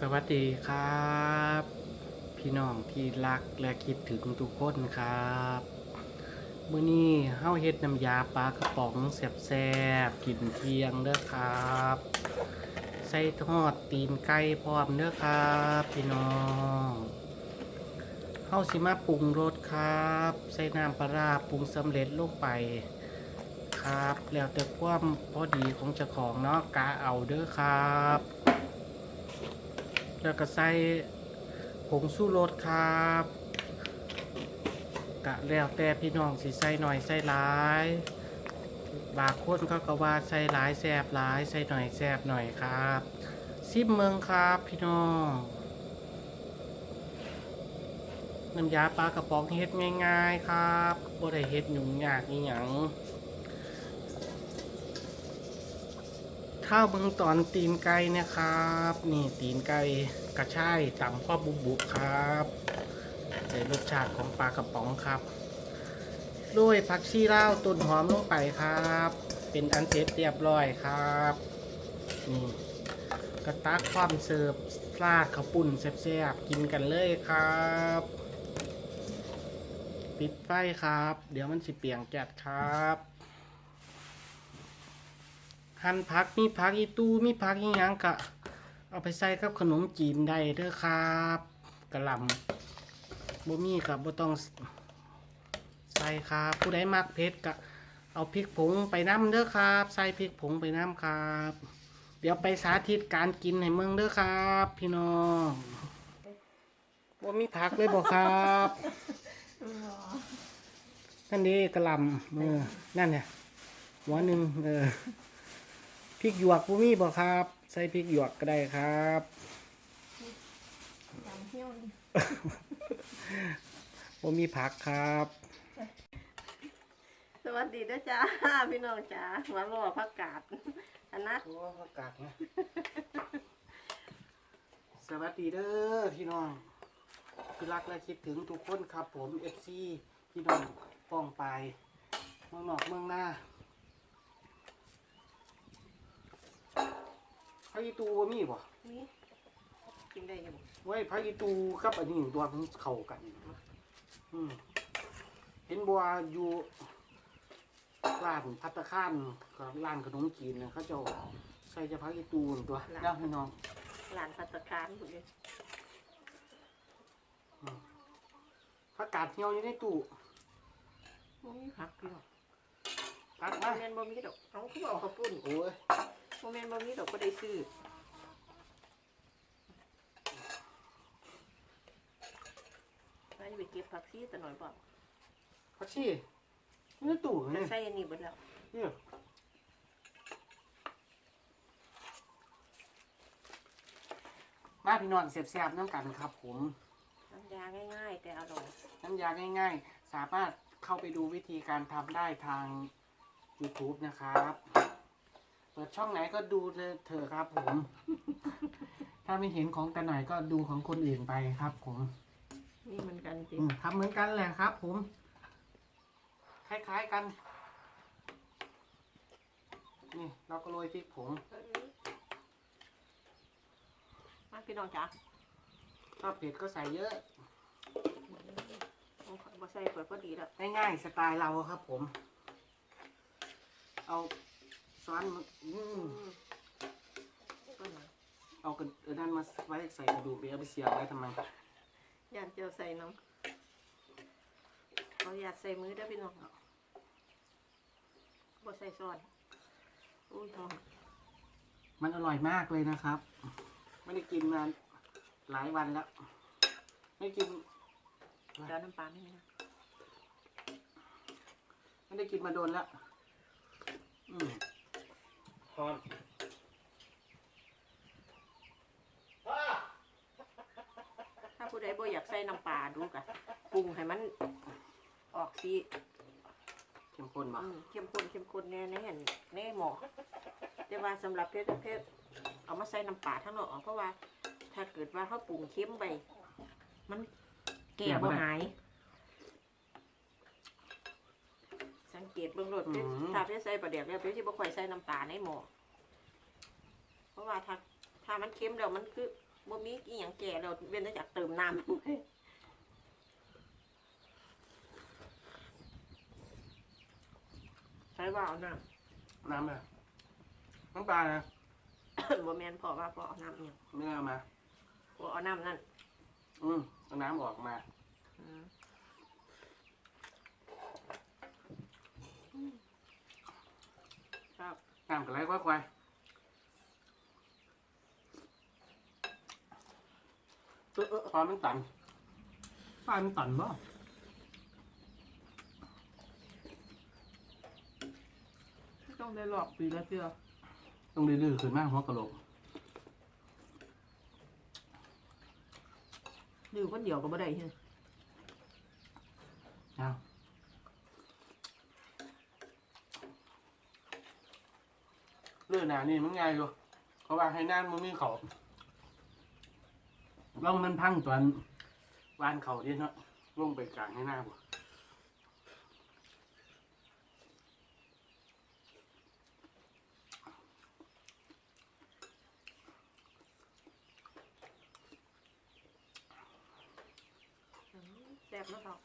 สวัสดีครับ พี่น้องที่รักและคิดถึงทุกคนครับมื้อนี้เฮาเฮ็ดน้ำยาปลากระป๋องแซ่บๆกินเที่ยงเด้อครับใส่ทอดตีนไก่พร้อมเด้อครับ พี่น้องเฮาสิมาปรุงรสครับใส่น้ำปลาราปรุงสำเร็จลงไปครับ แล้วแต่ความพอดีของเจ้าของเนาะกาเอาเด้อครับ แล้วก็ใส่ผงสู้รสครับกะแล้วแต่พี่น้องสิใส่หน่อยใส่หลาย บางคนก็ก็ว่าใส่หลายแซบหลายใส่หน่อยแซบหน่อยครับซิมเมืองครับพี่น้องน้ำยาปลากระป๋องเฮ็ดง่าย ๆ ครับบ่ได้เฮ็ดยุ่งยากอีหยัง ข้าวเบืองตอนตีนไก่นะครับ นี่ตีนไก่กระช่ายต่ำพ่อบุบุครับใส่รสชาติของปลากระป๋องครับโรยผักชีลาวต้นหอมลงไปครับ เป็นอันเสร็จเรียบร้อยครับนี่กระตักความเสิร์ฟราดข้าวปุ่นแซ่บๆกินกันเลยครับ ปิดไฟครับ เดี๋ยวมันสิเปียงแกดครับ หั่นผักมีผักอีตู้มีผักอีหยังกะ เอาไปใส่กับขนมจีนได้เด้อครับกะลำบ่มีกับบ่ต้องใส่ครับ ผู้ใดมักเผ็ดกะ เอาพริกผงไปน้ำเด้อครับ ใส่พริกผงไปน้ำครับ เดี๋ยวไปสาธิตการกินให้เมืองเด้อครับ พี่น้องบ่มีผักเลยบ่ครับนั่นดีกะลำเออนั่นเนี่ยหัวหนึ่งเออ ริกหยวกผู้มีบ่ครับ ใส่พริกหยวกก็ได้ครับจำเที่ยวนี่บ่มีผักครับสวัสดีนะจ๊ะพี่น้องจ๋ามาล่อพักกาดอันนัดโอ้ผักกาดนะสวัสดีเด้อพี่น้องคือรักและคิดถึงทุกคนครับผม FC พี่น้องป้องไปเมืองนอกเมืองหน้า พระอีตูบ่มีบ่นี่กินได้ยังไว้พระอีตูกับอันนี้ตัวมันเข้ากัน อืมเห็นบัวอยู่ร้านพัตตาคารกับร้านขนมจีนนะเขาเจะใส่จะพระอีตูนตัวนะพี่น้องหลานพัตตาการหมดเลยผักกาดเหี่ยวอยู่ในตู้บ่มีผักพี่น้องตักโมมาเมนบ่มีดอกเขาคือบอกข้าวปุ้นโอ้ย โมเมนบ่มีดอกก็ได้ซื้อไปไปเก็บผักซีแต่หน่อยบอกผักชีอยู่ในตู้จะนี่ใส่อันนี้เบิดแล้วเนี่ยมาพี่น้องเสียบๆน้ำกันครับผม น้ำยาง่ายๆ แต่อร่อยน้ำยาง่ายๆ สามารถเข้าไปดูวิธีการทำได้ทาง YouTube นะครับ เปิดช่องไหนก็ดูเลยเถอะครับผม ถ้าไม่เห็นของแต่ไหนก็ดูของคนอื่นไปครับ ผมนี่เหมันกันสิอืมทำเหมือนกันแหละครับ ผม คล้ายๆกัน นี่เราก็โรยพริกผงมาพี่น้องจ๋าถ้าเผ็ดก็ใส่เยอะบ่ใส่เปิดก็ดีแล้วง่ายๆสไตล์เราครับ ผม เอา ซ้อนมาอืมก็หน่อยเอากระเออนั่นมาไว้ใส่กระดูกเดี๋ยวเอาไปเสียบไว้ทำไมยานเจียวใส่น้ำเขาอยากใส่มือได้อพี่น้องบ่ใส่ซอสอุ้ยหอมมันอร่อยมากเลยนะครับ ไม่ได้กินมาหลายวันแล้วไม่กิน เดี๋ยวน้ำปลาไม่มีนะไม่ได้กินมาโดนแล้วอืม พอถ้าผู้ใดบ่อยากใส่น้ำปลาดูกะปรุงให้มันออกสีเข้มข้นมาอืมเข้มข้นเข้มข้นแน่แน่นแน่หมอแต่ว่าสำหรับเพชรเพชรเอามาใส่น้ำปลาทั้งหมดเพราะว่า ถ้าเกิดว่าเขาปรุงเค็มไป มันแก่บ่หาย สังเกตเบื้องรถเพชรถ้าเพชรใส่ประเดี๋ยวแล้วเพชรจะบ่ค่อยใส่น้ำตาลในหม้อเพราะว่าถ้าถ้ามันเค็มแล้วมันคือบ่มีอีหยังแก่เราเว้นแต่จากเติมน้ำ ใช้ว่าเอาน้น้ำอะน้ำปลานะำบ่แม่นพอว่าพอเอาน้ำเนี่ยงเนื้อมาพอเอาน้ำนั่นอืมเอาน้ำออกมา อืม ครับน้ำกับไรควายควายเออเออปลามันตันปลามันตันบ่ต้องได้หลอกปีละเทื่อต้องดื้อๆขึ้นมากหัวกะโหลกดื้อคนเดียวก็บ่ได้เฮ้ยเอา เรื่อหนานี่มันไงอยู่เขาว่าให้น้ำมันมีเขาล่องมันพังตอนวานเขาดิเนาะล่งไปกลางให้หน้าบ่อืมแซ่บเนาะครับ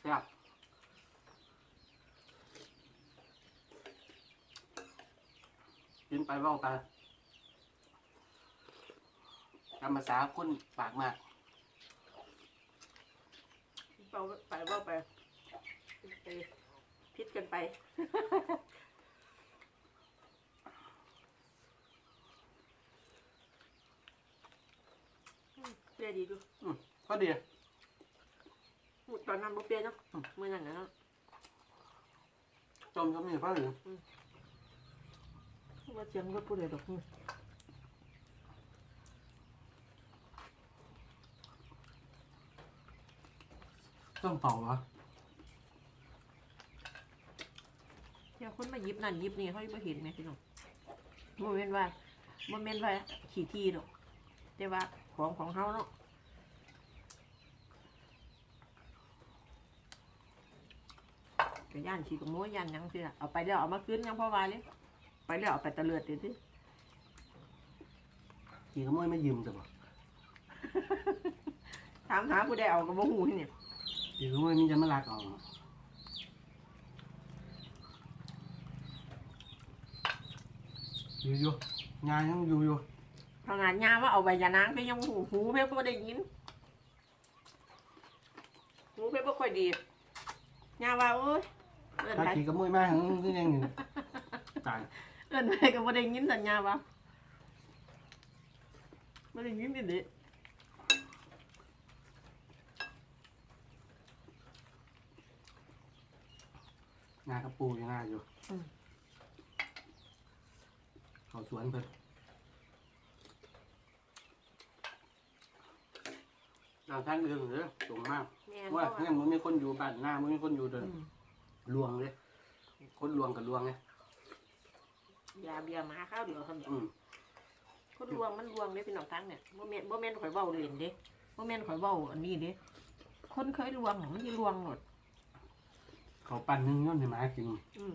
แซ่บ กินไปว่าไปตามภาษาคนปากมากเป่าไปเว่าไปไปพิดกันไป เปรี้ยดีดูอืมก็ดี หมดตอนนั้นบ่เปรี้ยเนาะมื้อนั้นนะเนาะจมก็มีเพราะหรือ ว่าเสียงรถผู้ใดดอกนี่ต้องเป่าเหรอเดี๋ยวคนมาหยิบนั่นหยิบนี่เขาบ่เห็นแม่พี่น้องบ่แม่นว่าบ่แม่นว่าขี้ที่ดอกแต่ว่าของของเฮาเนาะก็ย่านขี้กับโม้ย่านหยังสิล่ะเอาไปแล้วเอามาคืนยังพอว่าเลย ไปแล้วเอาไปตะเลิดเดี๋ยวสิขี่ขโมยไม่ยืมจ้ะบ่ถามหาผู้ใดเอากับบ่ฮู้นี่ขี่ขโมยนี่จะมาลักเอาอยู่อยู่งานยังอยู่อยู่ทางานยามว่าเอาใบยานางไปยังหูหูเพิ่นบ่ได้ยินหูเพิ่นบ่ค่อยดียาว่าโอ้ยเอิ้นถ้าไป ขี่ขโมยมาหังก็ยังอยู่ตาย เอิ้นไปก็บ่ได้ยินสัญญาว่าบ่ได้ยินดิงานกระปูอยู่หน้าอยู่เขาสวนเพิ่นเราทางเดินเลยสูงมากแม่นว่าว่าเนี่ยมันมีคนอยู่บ้านหน้ามันมีคนอยู่เดินลวงเลย คนลวงกับลวงไง ยาเบียร์มาข้าวเดียวเท่านั้นอืม คนลวงมันลวงเด้พี่น้องทั้งเนี่ยบ่แม่นบ่แม่นข่อยเว้าเล่นเด้บ่แม่นข่อยเว้าอันนี้เด้คนเคยลวงน่ะมันสิลวงหมดเขาปั่นหนึงย้อนให้หมากินอืม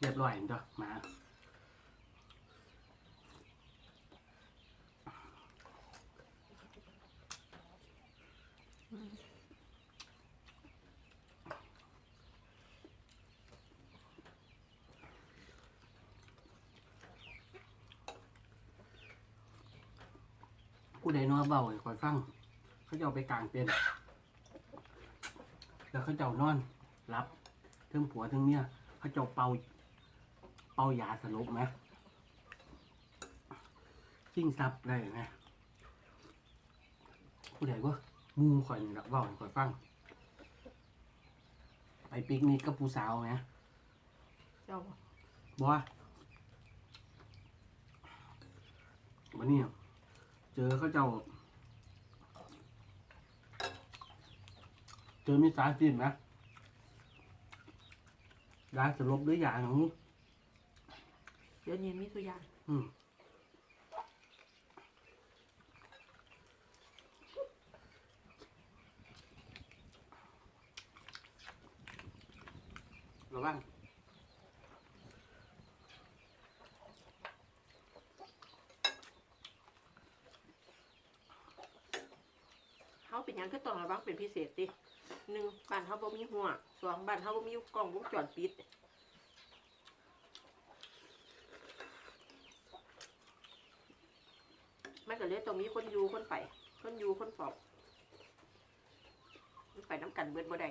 เรียบร้อยเห็นตัวหมา ผู้ใดนัวเบาให้คอยฟัง เขาจะเอาไปกลางเป็นแล้วเขาจะเอานอนรับทั้งผัวทั้งเมียเขาจะเอาเป่า เป่ายาสลบไหมชิงซับได้ไหมผู้ใดว่ามูข่อยนี่ละเว่าให้ข่อยฟัง ไปปิกนิกกับผู้สาวไหมเจ้าบัววันนี้ เจอเขาเจ้า เจอมีสารจินนะยาสลบหรือยาหนังเดี๋ยวนี้มีตัวอย่างอืมระวัง เขาเป็นหยังก็ต้องระวังเป็นพิเศษติหนึ่งบ้านเขาบ่มีหัวสองบ้านเขาบ่มีกล้องวงจรปิดมันก็เลยตรงนี้คนอยู่คนไป คนอยู่คนเฝ้ามันไปน้ำกันเบิดบ่ได้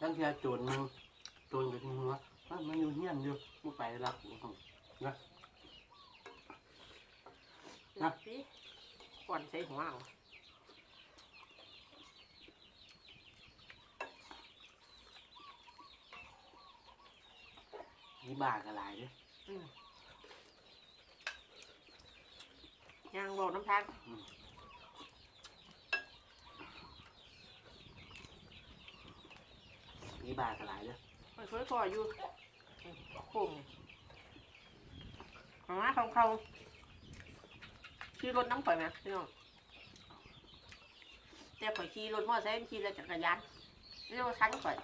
ตั้งแต่โจรมึงโจรกับที่มึงวะเอ้ยมันอยู่เฮียนอยู่มึงไปรับกูนะหลับสิก่อนใส่หัวเอานี่บ้ากระลายเด้ออืมยางบอกน้ำทาง นี่บ้ากระลายเด้อมันเคยพออยู่โค้งหาของเขาขี่รถน้ำข่อยไหมพี่น้องแต่ข่อยขี่รถมอเตอร์ไซค์ขี่รถจักรยานเรียกว่าชั้นข่อย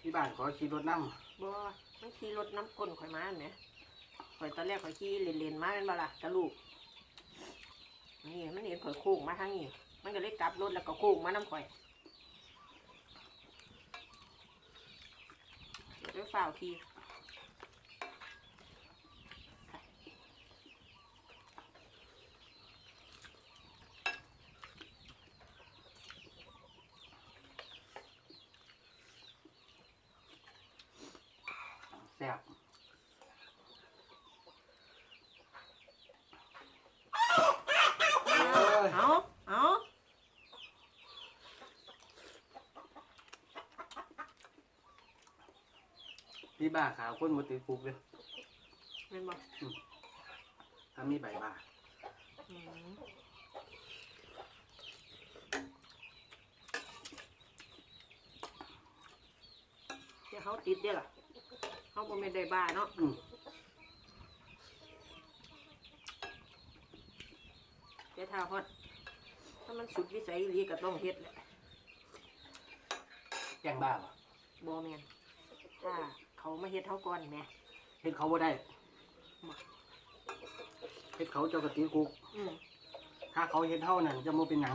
ที่บ้านขอขี่รถน้บ่มันขี่รถน้ำก้นข่อยมาเนี่ย ข่อยตอนแรกข่อยขี้เลนๆมาเป็นบล่ะกะลูกนี่มันเห็นข่อยโค้งมาทางนี้ มันก็เลยกลับรถแล้วก็โค้งมาน้ำข่อยเดี๋ยวไปฝ่าวขี่ำแซ่บเอ้ย เอาเอา พี่ บ้าขาวคนหมดติดคุกเลยเป็นบ่ถ้ามีใบบ้าอืมเดี๋ยวเขาติดเด้อล่ะเขาบ่แม่นได้บ้าเนาะอืมเดี๋ยวถ้าฮอดถ้ามันสุดวิสัยอีหลีก็ต้องเฮ็ดแหละแกงบ้าบ่บ่แม่นถ้า เขามาเฮ็ดเฮาก่อนแหม่เฮ็ดเขาบ่ได้เฮ็ดเขาเจ้ากระติดคุกอืมถ้าเขาเฮ็ดเท่านั้นจะมาเป็นหนัง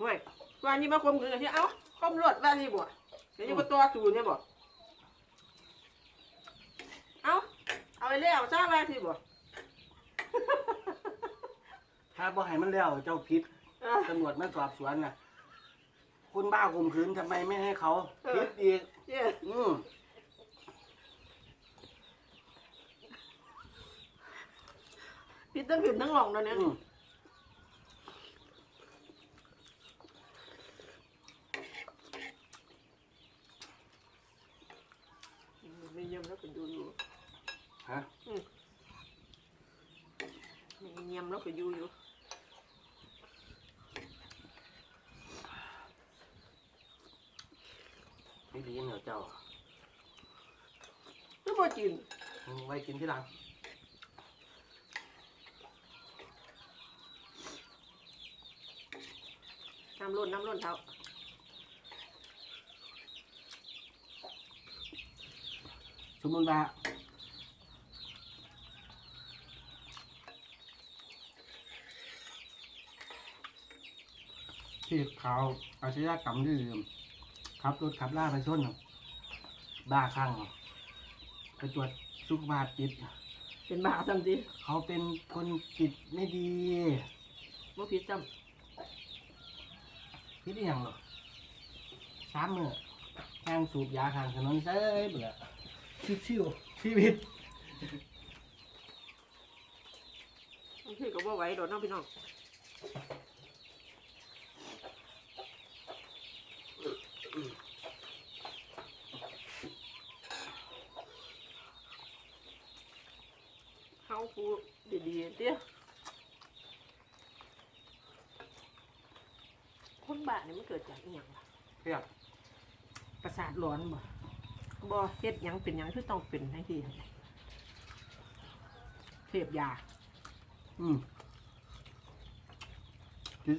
ห่วยว่านี่มาคมคืนกันที่เอ้าคมรวดว่าสิบ่เดี๋ยวจะมาตัวจูนเนี่ยบ่เอ้าเอาไปแล้วซะว่าสิบ่ถ้าบ่ให้มันแล้วเจ้าผิดเออตำรวจมาสอบสวนน่ะ คุณบ้าข่มขืนทำไมไม่ให้เขาเออผิดอีก เนี่ยอืมพี่ต้องขึ้นทั้งหลองแล้วเนี่ยอืมไม่เยี่ยมแล้วก็อยู่อยู่ฮะ ไม่เยี่ยมแล้วก็อยู่อยู่ ไม่ดีเหรอเจ้า ก็บ่กินมึงไว้กินที่หลังน้ำล้นน้ำล้นเท้าสมมติว่าที่เขาอาชญากรรมที่ลืมขับรถขับล่าไปชนน่ะบ้าคลั่ง ไปตรวจสุขภาพจิต เป็นบ้าซ้ำสิเขาเป็นคนจิตไม่ดีบ่ผิดซ้คิดอหย่างหรอสามมือแห้งสูบยาทางถนนเซ้ยเบื่อชิวๆชีวิตำบางทีก็บ่ไหวโดดน้องพี่น้อง ผู้ดีเตี้ยคนบ้านี่มันเกิดจากอียังล่ะเพียประสาทหลอนบ่บ่เฮ็ดยังเป็นหยังที่ต้องเป็นทันทีเสพยาอืมกิน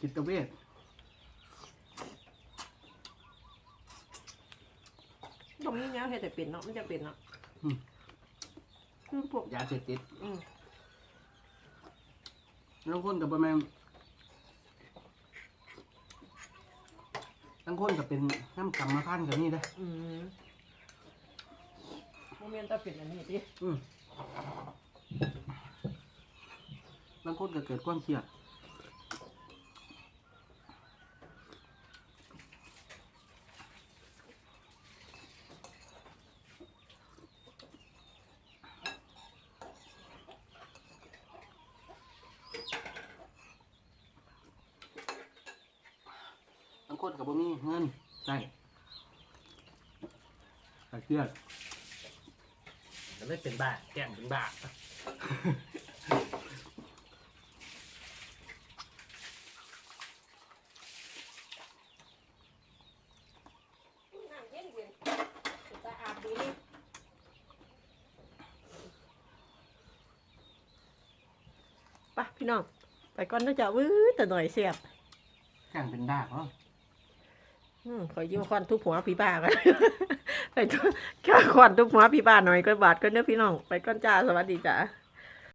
จิตเวช แนวเฮ็ดแต่เป็นเนาะมันจะเป็นเนาะคือพวกยาเสพติดอืมบางคนกับประมาณบางคนกับเป็นน้ำกรรมพันธุ์กับนี่ได้ออืมโมเมนต์จะเป็นอันนี้ดิ อืมบางคนก็เกิดความเครียดบางคนกับบ่มีเงินใช่แต่เครียด จะไม่เป็นบ้าแกล้งเป็น บ้าน้ำเย็นเย็นจะอาบดีนี่ไปพี่น้อง ไปก่อนนะจ๊ะวื้อแต่หน่อยเสียบแข่งเป็นบ้าเพราะอืมขอยืมควันทุบหัวพี่บ้ากันไป ทุบแค่ขวัญทุบหัวพี่บ้าหน่อยก็บาดก็เนื้อพี่น้อง ไปก้อนจ้าสวัสดีจ้า